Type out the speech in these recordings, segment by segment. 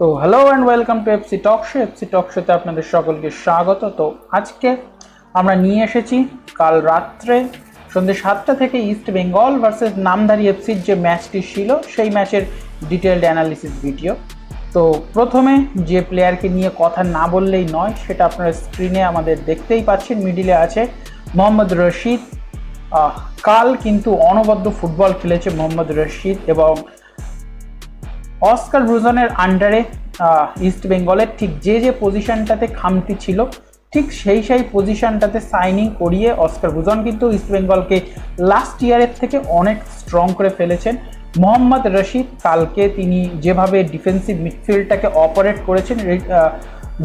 তো hello and welcome to FC talk show FC talk আপনাদের সকলকে স্বাগত। তো আজকে আমরা নিয়ে এসেছি কাল রাত্রে সন্ধ্যে সাতটা থেকে ইস্ট বেঙ্গল ভার্সেস নামধারী এফসির যে ম্যাচটি ছিল, সেই ম্যাচের ডিটেলড অ্যানালিসিস ভিডিও তো প্রথমে যে প্লেয়ারকে নিয়ে কথা না বললেই নয়, সেটা আপনারা স্ক্রিনে আমাদের দেখতেই পাচ্ছেন। মিডিলে আছে মোহাম্মদ রশিদ। কাল কিন্তু অনবদ্য ফুটবল খেলেছে মোহাম্মদ রশিদ এবং অস্কার ব্রুজনের আন্ডারে ইস্ট বেঙ্গলের ঠিক যে যে পজিশনটাতে খামতি ছিল, ঠিক সেই সেই পজিশনটাতে সাইনিং করিয়ে অস্কার ব্রুজন কিন্তু ইস্ট বেঙ্গলকে লাস্ট ইয়ারের থেকে অনেক স্ট্রং করে ফেলেছেন। মোহাম্মদ রশিদ কালকে তিনি যেভাবে ডিফেন্সিভ মিডফিল্ডটাকে অপারেট করেছেন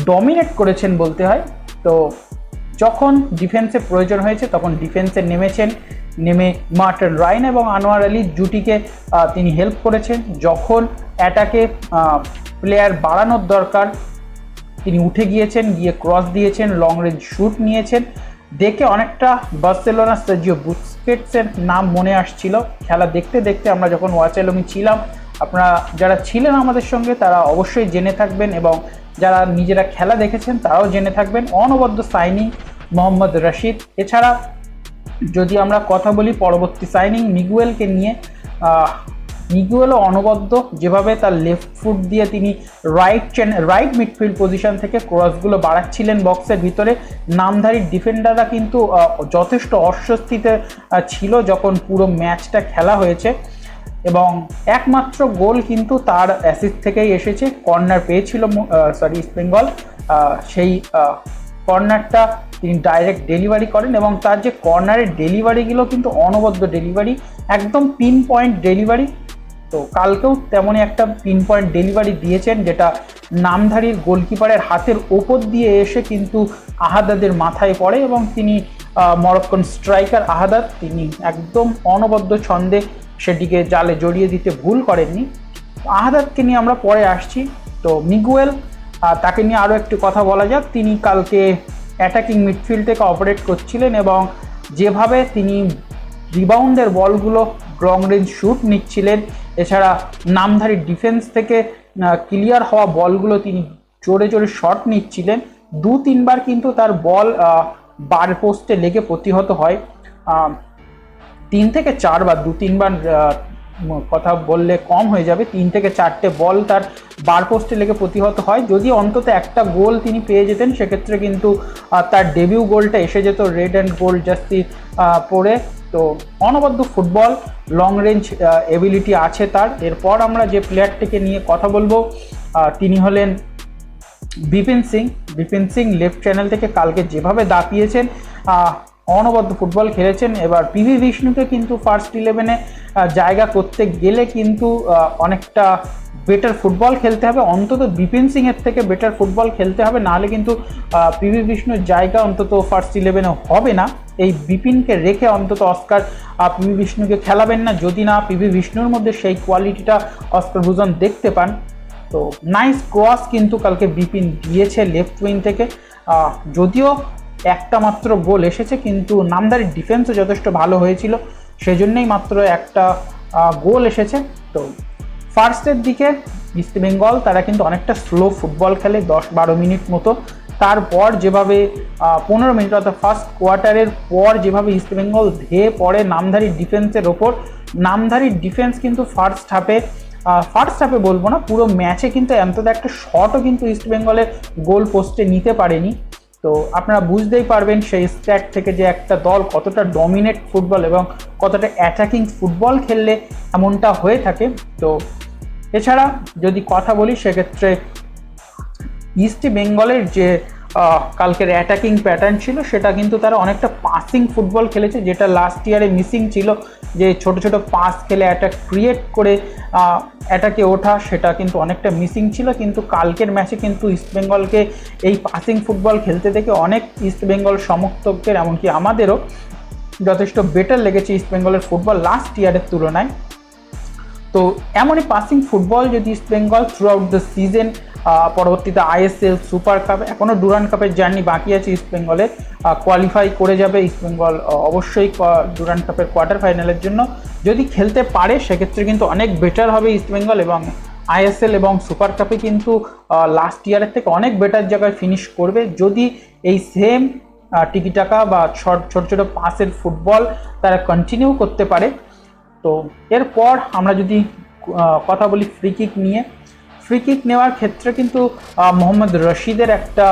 ডমিনেট করেছেন বলতে হয়, তো যখন ডিফেন্সে প্রয়োজন হয়েছে, তখন ডিফেন্সে নেমেছেন। নেমে মার্টন রাইন এবং আনোয়ার আলী জুটিকে তিনি হেল্প করেছেন। যখন অ্যাটাকে প্লেয়ার বাড়ানোর দরকার, তিনি উঠে গিয়েছেন, গিয়ে ক্রস দিয়েছেন লং রেঞ্জ শ্যুট নিয়েছেন। দেখে অনেকটা বার্সেলোনা সার্জিও বুস্কেটসের নাম মনে আসছিল। খেলা দেখতে দেখতে আমরা যখন ওয়াচালমি ছিলাম, আপনারা যারা ছিলেন আমাদের সঙ্গে, তারা অবশ্যই জেনে থাকবেন এবং যারা নিজেরা খেলা দেখেছেন, তারাও জেনে থাকবেন। অনবদ্য সাইনিং মোহাম্মদ রশিদ। এছাড়া যদি আমরা কথা বলি পরবর্তী সাইনিং মিগুয়েলকে নিয়ে মিগুয়েলও অনবদ্য। যেভাবে তার লেফট ফুট দিয়ে তিনি রাইট চেন রাইট মিডফিল্ড পজিশন থেকে ক্রসগুলো বাড়াচ্ছিলেন বক্সের ভিতরে, নামধারী ডিফেন্ডাররা কিন্তু যথেষ্ট অস্বস্তিতে ছিল যখন পুরো ম্যাচটা খেলা হয়েছে। এবং একমাত্র গোল কিন্তু তার অ্যাসিস্ট থেকেই এসেছে। কর্নার পেয়েছিল সরি ইস্ট বেঙ্গল সেই কর্নারটা তিনি ডাইরেক্ট ডেলিভারি করেন এবং তার যে কর্নারের ডেলিভারিগুলো কিন্তু অনবদ্য ডেলিভারি একদম পিন পয়েন্ট ডেলিভারি তো কালকেও তেমনই একটা পিন পয়েন্ট ডেলিভারি দিয়েছেন যেটা নামধারীর গোলকিপারের হাতের ওপর দিয়ে এসে কিন্তু আহাদাদের মাথায় পড়ে এবং তিনি মরক্কন স্ট্রাইকার আহাদাদ, তিনি একদম অনবদ্য ছন্দে সেটিকে জালে জড়িয়ে দিতে ভুল করেননি। আহাদাদকে নিয়ে আমরা পরে আসছি। তো মিগুয়েল আহ, তাকে নিয়ে আরও একটু কথা বলা যাক। তিনি কালকে অ্যাটাকিং মিডফিল্ড থেকে অপারেট করছিলেন এবং যেভাবে তিনি রিবাউন্ডের বলগুলো লং রেঞ্জ শ্যুট নিচ্ছিলেন এছাড়া নামধারী ডিফেন্স থেকে ক্লিয়ার হওয়া বলগুলো তিনি জোরে জোরে শট নিচ্ছিলেন। দু তিনবার কিন্তু তার বল বার পোস্টে লেগে প্রতিহত হয়। তিন থেকে চারবার দু তিনবার কথা বললে কম হয়ে যাবে। তিন থেকে চারটে বল তার বার পোস্টে লেগে প্রতিহত হয়। যদি অন্তত একটা গোল তিনি পেয়ে যেতেন, সেক্ষেত্রে কিন্তু তার ডেবিউ গোলটা এসে যেত রেড অ্যান্ড গোল্ড জাস্তি পরে। তো অনবদ্য ফুটবল লং রেঞ্জ এবিলিটি আছে তার। এরপর আমরা যে প্লেয়ারটিকে নিয়ে কথা বলব তিনি হলেন বিপিন সিং। বিপিন সিং লেফট চ্যানেল থেকে কালকে যেভাবে দাপিয়েছেন অনবদ্য ফুটবল খেলেছেন। এবার পিভি বিষ্ণুকে কিন্তু ফার্স্ট ইলেভেনে জায়গা করতে গেলে কিন্তু অনেকটা বেটার ফুটবল খেলতে হবে। অন্তত বিপিন সিং এর থেকে বেটার ফুটবল খেলতে হবে। নাহলে কিন্তু পিভি বিষ্ণুর জায়গা অন্তত ফার্স্ট ইলেভেনে হবে না। এই বিপিনকে রেখে অন্তত অস্কার পিভি বিষ্ণুকে খেলাবেন না। যদি না পিভি বিষ্ণুর মধ্যে সেই কোয়ালিটিটা অস্কার ভুজন দেখতে পান। তো নাইস ক্রস কিন্তু কালকে বিপিন দিয়েছে লেফট উইং থেকে। যদিও একটা মাত্র গোল এসেছে, কিন্তু নামদারি ডিফেন্সও যথেষ্ট ভালো হয়েছিল। সেজন্যই মাত্র একটা গোল এসেছে। তো ফার্স্টের দিকে ইস্ট বেঙ্গল তারা কিন্তু অনেকটা স্লো ফুটবল খেলে দশ বারো মিনিট মতো। তারপর যেভাবে পনেরো মিনিট অর্থাৎ ফার্স্ট কোয়ার্টারের পর যেভাবে ইস্ট বেঙ্গল ধেয়ে পড়ে নামধারী ডিফেন্সের ওপর, নামধারী ডিফেন্স কিন্তু ফার্স্ট হাফে ফার্স্ট হাফে বলব না, পুরো ম্যাচে কিন্তু অন্তত একটা শটও কিন্তু ইস্ট বেঙ্গলের গোল পোস্টে নিতে পারেনি। তো আপনারা বুঝতেই পারবেন সেই স্ট্যাট থেকে যে একটা দল কতটা ডমিনেট ফুটবল এবং কতটা অ্যাটাকিং ফুটবল খেললে এমনটা হয়ে থাকে। তো এছাড়া যদি কথা বলি, সেক্ষেত্রে ইস্ট বেঙ্গলের যে কালকের অ্যাটাকিং প্যাটার্ন ছিল, সেটা কিন্তু তারা অনেকটা পাসিং ফুটবল খেলেছে, যেটা লাস্ট ইয়ারে মিসিং ছিল, যে ছোট ছোট পাস খেলে অ্যাটাক ক্রিয়েট করে অ্যাটাকে ওঠা, সেটা কিন্তু অনেকটা মিসিং ছিল, কিন্তু কালকের ম্যাচে কিন্তু ইস্টবেঙ্গলকে এই পাসিং ফুটবল খেলতে দেখে অনেক ইস্টবেঙ্গল সমর্থকদের, এমনকি আমাদেরও যথেষ্ট বেটার লেগেছে ইস্টবেঙ্গলের ফুটবল লাস্ট ইয়ারের তুলনায়। তো এমনই পাসিং ফুটবল যদি East Bengal through out the season পরবর্তীতে আইএসএল সুপার কাপ এখনও ডুরান কাপের জার্নি বাকি আছে ইস্ট বেঙ্গলের কোয়ালিফাই করে যাবে ইস্ট বেঙ্গল অবশ্যই ডুরান কাপের কোয়ার্টার ফাইনালের জন্য। যদি খেলতে পারে, সেক্ষেত্রে কিন্তু অনেক বেটার হবে ইস্ট বেঙ্গল এবং আইএসএল এবং সুপার কাপে কিন্তু লাস্ট ইয়ারের থেকে অনেক বেটার জায়গায় ফিনিশ করবে। যদি এই সেম টিকি টাকা বা ছোট ছোট ছোট পাসের ফুটবল তারা কন্টিনিউ করতে পারে। তো এরপর আমরা যদি কথা বলি ফ্রি কিক নিয়ে ফ্রি কিক নেওয়ার ক্ষেত্রে কিন্তু মোহাম্মদ রশিদের একটা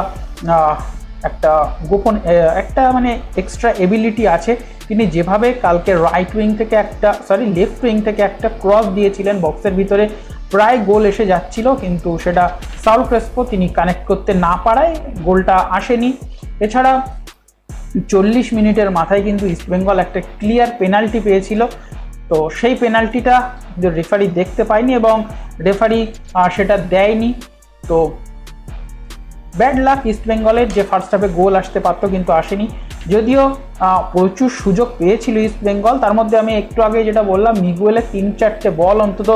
একটা গোপন একটা মানে এক্সট্রা এবিলিটি আছে। তিনি যেভাবে কালকে রাইট উইং থেকে একটা সরি লেফট উইং থেকে একটা ক্রস দিয়েছিলেন বক্সের ভিতরে, প্রায় গোল এসে যাচ্ছিল, কিন্তু সেটা সাউল ক্রেসপো তিনি কানেক্ট করতে না পারায় গোলটা আসেনি। এছাড়া চল্লিশ মিনিটের মাথায় কিন্তু ইস্টবেঙ্গল একটা ক্লিয়ার পেনাল্টি পেয়েছিল। তো সেই পেনাল্টিটা রেফারি দেখতে পায়নি এবং রেফারি সেটা দেয়নি। তো ব্যাড লাক ইস্টবেঙ্গলের যে ফার্স্ট হাফে গোল আসতে পারতো কিন্তু আসেনি। যদিও প্রচুর সুযোগ পেয়েছিল ইস্ট বেঙ্গল তার মধ্যে আমি একটু আগে যেটা বললাম মিগুয়েলের তিন চারটে বল অন্তত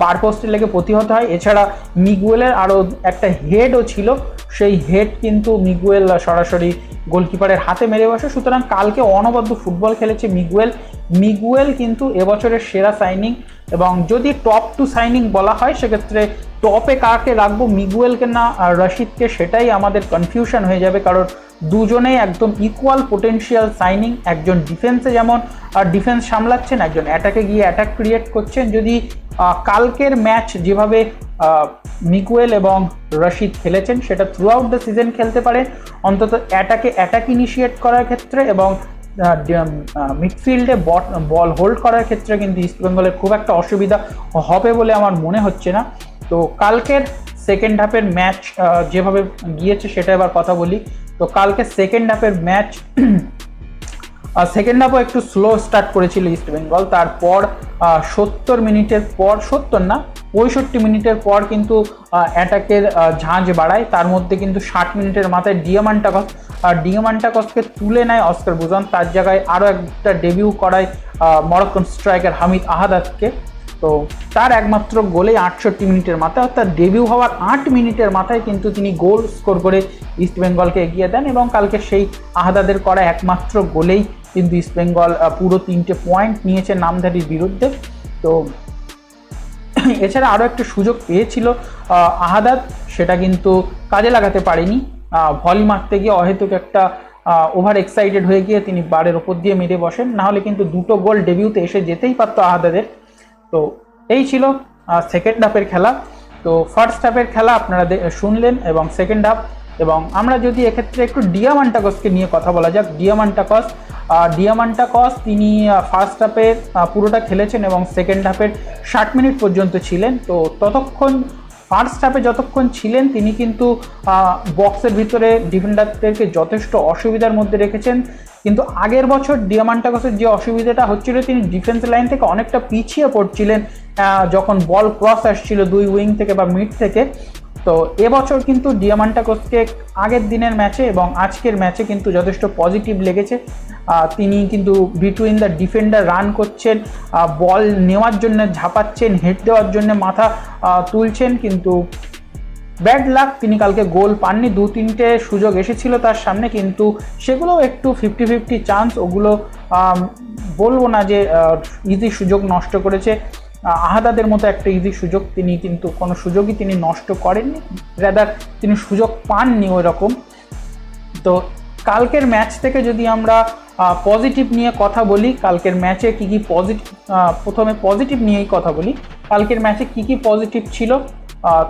বার পোস্টে লেগে প্রতিহত হয়। এছাড়া মিগুয়েলের আরও একটা হেডও ছিল। সেই হেড কিন্তু মিগুয়েল সরাসরি গোলকিপারের হাতে মেরে বসে। সুতরাং কালকে অনবদ্য ফুটবল খেলেছে মিগুয়েল মিগুয়েল কিন্তু এবছরের সেরা সাইনিং এবং যদি টপ টু সাইনিং বলা হয়, সেক্ষেত্রে টপে কাকে রাখব মিগুয়েলকে না রশিদকে, সেটাই আমাদের কনফিউশন হয়ে যাবে। কারণ দুজনেই একদম ইকুয়াল পোটেনশিয়াল সাইনিং একজন ডিফেন্সে যেমন ডিফেন্স সামলাচ্ছেন একজন অ্যাটাকে গিয়ে অ্যাটাক ক্রিয়েট করছেন। যদি কালকের ম্যাচ যেভাবে আহ, মিগুয়েল এবং রশিদ খেলেছেন সেটা থ্রু আউট দ্য সিজন খেলতে পারে। অন্তত অ্যাটাকে অ্যাটাক ইনিশিয়েট করার ক্ষেত্রে এবং মিডফিল্ডে বল হোল্ড করার ক্ষেত্রে কিন্তু ইস্টবেঙ্গলের খুব একটা অসুবিধা হবে বলে আমার মনে হচ্ছে না। তো কালকের সেকেন্ড হাফের ম্যাচ যেভাবে গিয়েছে সেটা এবার কথা বলি। তো কালকে সেকেন্ড হাফের ম্যাচ সেকেন্ড হাফও একটু স্লো স্টার্ট করেছিল ইস্ট বেঙ্গল তারপর সত্তর মিনিটের পর, সত্তর না, পঁয়ষট্টি মিনিটের পর কিন্তু অ্যাটাকের ঝাঁঝ বাড়ায়। তার মধ্যে কিন্তু ষাট মিনিটের মাথায় ডিয়ামান্টাকস আর ডিয়ামান্টাকসকে তুলে নেয় অস্কার বুজন তার জায়গায় আরও একটা ডেবিউ করায় মরক্কন স্ট্রাইকার হামিদ আহাদাতকে তো তার একমাত্র গোলেই আটষট্টি মিনিটের মাথায় অর্থাৎ ডেবিউ হওয়ার আট মিনিটের মাথায় কিন্তু তিনি গোল স্কোর করে ইস্টবেঙ্গলকে এগিয়ে দেন এবং কালকে সেই আহাদাদের করা একমাত্র গোলেই কিন্তু ইস্টবেঙ্গল পুরো তিনটে পয়েন্ট নিয়েছে নামধারীর বিরুদ্ধে। তো এছাড়া আরও একটা সুযোগ পেয়েছিল আহ, আহাদাদ সেটা কিন্তু কাজে লাগাতে পারেনি। ভলি মারতে গিয়ে অহেতুক একটা ওভার এক্সাইটেড হয়ে গিয়ে তিনি বারের ওপর দিয়ে মেরে বসেন। নাহলে কিন্তু দুটো গোল ডেবিউতে এসে যেতেই পারতো আহাদাদের। তো এই ছিল সেকেন্ড হাফের খেলা। তো ফার্স্ট হাফের খেলা আপনারা শুনলেন এবং সেকেন্ড হাফ এবং আমরা যদি এক্ষেত্রে একটু ডিয়ামান্টাকসকে নিয়ে কথা বলা যাক। ডিয়ামান্টাকস ডিয়ামান্টাকস তিনি ফার্স্ট হাফে পুরোটা খেলেছেন এবং সেকেন্ড হাফের ষাট মিনিট পর্যন্ত ছিলেন। তো ততক্ষণ ফার্স্ট হাফে যতক্ষণ ছিলেন, তিনি কিন্তু বক্সের ভিতরে ডিফেন্ডারদেরকে যথেষ্ট অসুবিধার মধ্যে রেখেছেন। কিন্তু আগের বছর ডিয়ামান্টাকসের যে অসুবিধাটা হচ্ছিল, তিনি ডিফেন্স লাইন থেকে অনেকটা পিছিয়ে পড়ছিলেন যখন বল ক্রস আসছিল দুই উইং থেকে বা মিড থেকে। তো এবছর কিন্তু ডিয়ামান্টাকোসকে আগের দিনের ম্যাচে এবং আজকের ম্যাচে কিন্তু যথেষ্ট পজিটিভ লেগেছে। তিনি কিন্তু বিটুইন দ্য ডিফেন্ডার রান করছেন বল নেওয়ার জন্য ঝাঁপাচ্ছেন হেড দেওয়ার জন্য মাথা তুলছেন, কিন্তু ব্যাড লাক, তিনি কালকে গোল পাননি, দু তিনটে সুযোগ এসেছিল তার সামনে, কিন্তু সেগুলো একটু ফিফটি ফিফটি চান্স ওগুলো বলব না যে ইজি সুযোগ নষ্ট করেছে। আহাদাদের মতো একটা ইজি সুযোগ তিনি কিন্তু, কোনো সুযোগই তিনি নষ্ট করেননি রাদার তিনি সুযোগ পাননি ওই রকম তো কালকের ম্যাচ থেকে যদি আমরা পজিটিভ নিয়ে কথা বলি, কালকের ম্যাচে কী কী পজিটিভ প্রথমে পজিটিভ নিয়েই কথা বলি, কালকের ম্যাচে কী কী পজিটিভ ছিল?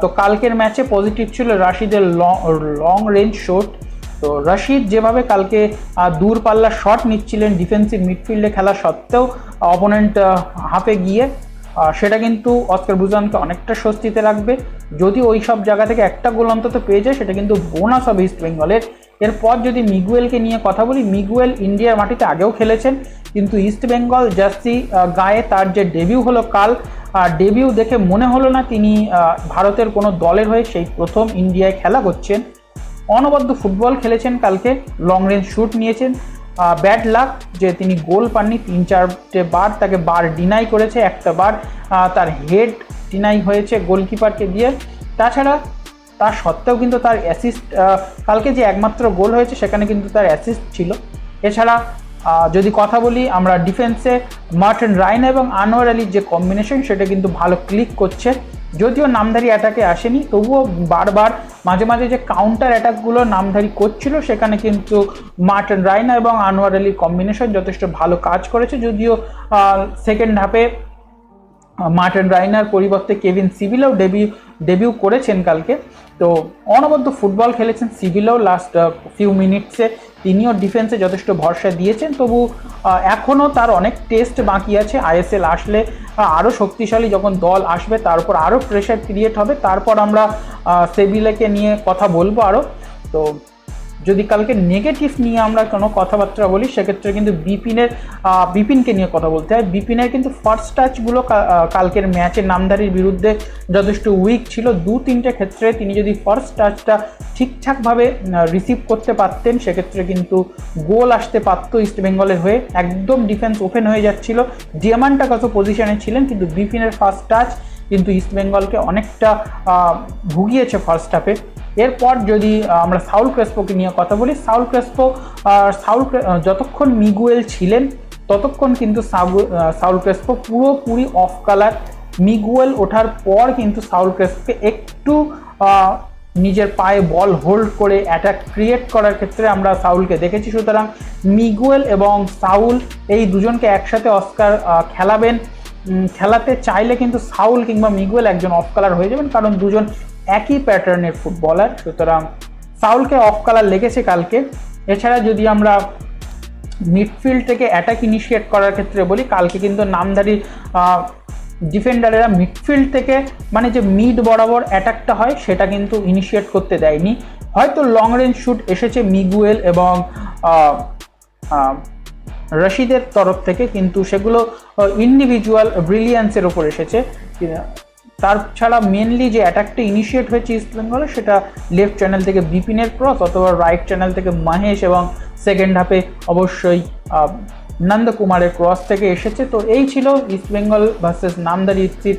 তো কালকের ম্যাচে পজিটিভ ছিল রাশিদের লং রেঞ্জ শট তো রাশিদ যেভাবে কালকে দূরপাল্লার শট নিচ্ছিলেন ডিফেন্সিভ মিডফিল্ডে খেলা সত্ত্বেও অপোনেন্ট হাফে গিয়ে সেটা কিন্তু অস্কার বুজানকে অনেকটা স্বস্তিতে রাখবে। যদি ওই সব জায়গা থেকে একটা গোল অন্তত পেয়ে যায়, সেটা কিন্তু বোনাস হবে ইস্ট বেঙ্গলের এরপর যদি মিগুয়েলকে নিয়ে কথা বলি, মিগুয়েল ইন্ডিয়ার মাটিতে আগেও খেলেছেন। কিন্তু ইস্ট বেঙ্গল জার্সি গায়ে তার যে ডেবিউ হলো কাল আর ডেবিউ দেখে মনে হলো না তিনি ভারতের কোনো দলের হয়ে সেই প্রথম ইন্ডিয়ায় খেলা করছেন। অনবদ্য ফুটবল খেলেছেন কালকে লং রেঞ্জ শ্যুট নিয়েছেন। ব্যাড লাক যে তিনি গোল পাননি, তিন চারটে বার তাকে বার ডিনাই করেছে, একটা বার তার হেড ডিনাই হয়েছে গোলকিপারকে দিয়ে। তাছাড়া তার সত্ত্বেও কিন্তু তার অ্যাসিস্ট কালকে যে একমাত্র গোল হয়েছে, সেখানে কিন্তু তার অ্যাসিস্ট ছিল। এছাড়া যদি কথা বলি আমরা ডিফেন্সে মার্টন রাইন এবং আনোয়ার আলীর যে কম্বিনেশন সেটা কিন্তু ভালো ক্লিক করছে। যদিও নামধারী অ্যাটাকে আসেনি, তবুও বারবার মাঝে মাঝে যে কাউন্টার অ্যাটাকগুলো নামধারী করছিল, সেখানে কিন্তু মার্টিন রায়না এবং আনোয়ার আলীর কম্বিনেশন যথেষ্ট ভালো কাজ করেছে। যদিও সেকেন্ড হাফে মার্টিন রাইনার পরিবর্তে কেভিন সিভিলেও ডেবিউ ডেবিউ করেছেন কালকে। তো অনবদ্য ফুটবল খেলেছেন সিভিলেও লাস্ট ফিউ মিনিটসে তিনিও ডিফেন্সে যথেষ্ট ভরসা দিয়েছেন, তবু এখনও তার অনেক টেস্ট বাকি আছে। আইএসএল আসলে আরও শক্তিশালী যখন দল আসবে, তার উপর আরও প্রেশার ক্রিয়েট হবে। তারপর আমরা সেভিলেকে নিয়ে কথা বলব আরও তো যদি কালকে নেগেটিভ নিয়ে আমরা কোনো কথাবার্তা বলি, সেক্ষেত্রে কিন্তু বিপিনের বিপিনকে নিয়ে কথা বলতে হয়। বিপিনের কিন্তু ফার্স্ট টাচগুলো কালকের ম্যাচের নামদারির বিরুদ্ধে যথেষ্ট উইক ছিল। দু, তিনটে ক্ষেত্রে তিনি যদি ফার্স্ট টাচটা ঠিকঠাকভাবে রিসিভ করতে পারতেন, সেক্ষেত্রে কিন্তু গোল আসতে পারত ইস্ট বেঙ্গলের হয়ে। একদম ডিফেন্স ওপেন হয়ে যাচ্ছিল। ডিয়ামান্টা কত পজিশনে ছিলেন, কিন্তু বিপিনের ফার্স্ট টাচ কিন্তু ইস্ট বেঙ্গলকে অনেকটা ভুগিয়েছে ফার্স্ট হাফে এরপর যদি আমরা সাউল ক্রেসপোকে নিয়ে কথা বলি, সাউল ক্রেসপো সাউল যতক্ষণ মিগুয়েল ছিলেন, ততক্ষণ কিন্তু সাউল ক্রেসপো পুরোপুরি অফ কালার মিগুয়েল ওঠার পর কিন্তু সাউল ক্রেসপোকে একটু নিজের পায়ে বল হোল্ড করে অ্যাটাক ক্রিয়েট করার ক্ষেত্রে আমরা সাউলকে দেখেছি। সুতরাং মিগুয়েল এবং সাউল এই দুজনকে একসাথে অস্কার খেলাবেন। খেলাতে চাইলে কিন্তু সাউল কিংবা মিগুয়েল একজন অফ কালার হয়ে যাবেন, কারণ দুজন একই প্যাটার্নের ফুটবলার সুতরাং সাউলকে অফ কালার লেগেছে কালকে। এছাড়া যদি আমরা মিডফিল্ড থেকে অ্যাটাক ইনিশিয়েট করার ক্ষেত্রে বলি, কালকে কিন্তু নামধারী ডিফেন্ডারেরা মিডফিল্ড থেকে মানে যে মিড বরাবর অ্যাটাকটা হয়, সেটা কিন্তু ইনিশিয়েট করতে দেয়নি। হয়তো লং রেঞ্জ শ্যুট এসেছে মিগুয়েল এবং রশিদের তরফ থেকে, কিন্তু সেগুলো ইন্ডিভিজুয়াল ব্রিলিয়ান্সের ওপর এসেছে। তার ছাড়া মেনলি যে অ্যাটাকটা ইনিশিয়েট হয়েছে ইস্ট বেঙ্গলে সেটা লেফট চ্যানেল থেকে বিপিনের ক্রস অথবা রাইট চ্যানেল থেকে মহেশ এবং সেকেন্ড হাফে অবশ্যই নন্দকুমারের ক্রস থেকে এসেছে। তো এই ছিল ইস্ট বেঙ্গল ভার্সেস নামদারি ইফসির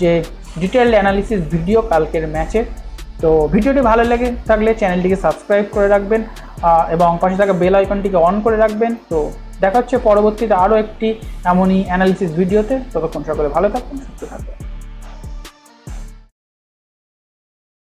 যে ডিটেলড অ্যানালিসিস ভিডিও কালকের ম্যাচে তো ভিডিওটি ভালো লেগে থাকলে চ্যানেলটিকে সাবস্ক্রাইব করে রাখবেন এবং পাশে থাকা বেল আইকনটিকে অন করে রাখবেন। তো দেখা হচ্ছে পরবর্তীতে আরও একটি এমনই অ্যানালিসিস ভিডিওতে ততক্ষণ সকলে ভালো থাকবেন, সুস্থ থাকবেন।